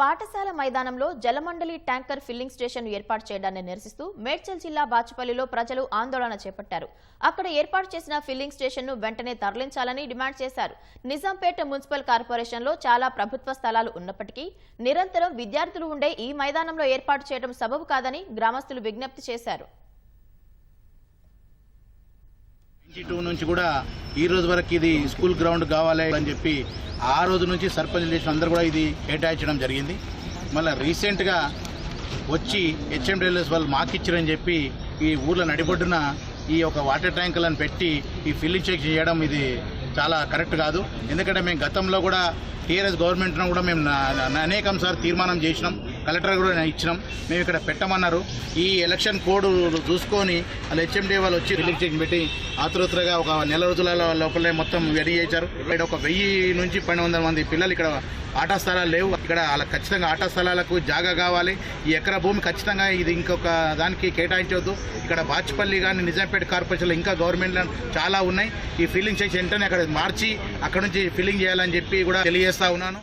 పాఠశాల మైదానంలో జలమండలి tanker filling station ఏర్పాటు చేయడాన్ని నిరసిస్తూ మేడ్చల్ జిల్లా బాచుపల్లిలో ప్రజలు ఆందోళన చేపట్టారు. అక్కడ ఏర్పాటు చేసిన ఫిల్లింగ్ స్టేషన్ను వెంటనే తరలించాలని డిమాండ్ చేశారు. నిజాంపేట మున్సిపల్ కార్పొరేషన్లో చాలా ప్రభుత్వ స్థలాలు ఉన్నప్పటికీ నిరంతరం విద్యార్థులు ఉండే ఈ మైదానంలో ఏర్పాటు చేయడం సబబు కాదని గ్రామస్తులు విజ్ఞప్తి చేశారు. టూ నుంచి కూడా ఈ రోజు వరకు ఇది స్కూల్ గ్రౌండ్ కావాలి అని చెప్పి ఆ రోజు నుంచి సర్పంచ్ చేసిన అందరూ కూడా ఇది కేటాయించడం జరిగింది. మళ్ళీ రీసెంట్గా వచ్చి హెచ్ఎండిఎల్ఎస్ వాళ్ళు మాకిచ్చారని చెప్పి ఈ ఊర్లో నడిబొడ్డున ఈ యొక్క వాటర్ ట్యాంకులను పెట్టి ఈ ఫిల్లింగ్ చెక్ చేయడం ఇది చాలా కరెక్ట్ కాదు. ఎందుకంటే మేము గతంలో కూడా టీఆర్ఎస్ గవర్నమెంట్ను కూడా మేము నా- అనేకం సార్ తీర్మానం చేసినాం. కలెక్టర్ కూడా ఇచ్చినాం. మేము ఇక్కడ పెట్టమన్నారు. ఈ ఎలక్షన్ కోడ్ చూసుకొని వాళ్ళు హెచ్ఎండి వాళ్ళు వచ్చి రిలీజ్ పెట్టి ఆతృతగా ఒక నెల రోజుల లోపలే మొత్తం రెడీ చేశారు. ఇక్కడ ఒక వెయ్యి నుంచి పన్నెండు మంది పిల్లలు ఇక్కడ ఆట స్థలాలు లేవు. ఇక్కడ వాళ్ళకి ఖచ్చితంగా ఆట స్థలాలకు జాగా కావాలి. ఈ ఎకరా భూమి ఖచ్చితంగా ఇది ఇంకొక దానికి కేటాయించవద్దు ఇక్కడ బాచ్పల్లి కానీ నిజాంపేట కార్పొరేషన్లో ఇంకా గవర్నమెంట్ చాలా ఉన్నాయి. ఈ ఫిల్లింగ్ చేసి వెంటనే అక్కడ మార్చి అక్కడ నుంచి ఫిల్లింగ్ చేయాలని చెప్పి కూడా తెలియజేస్తా ఉన్నాను.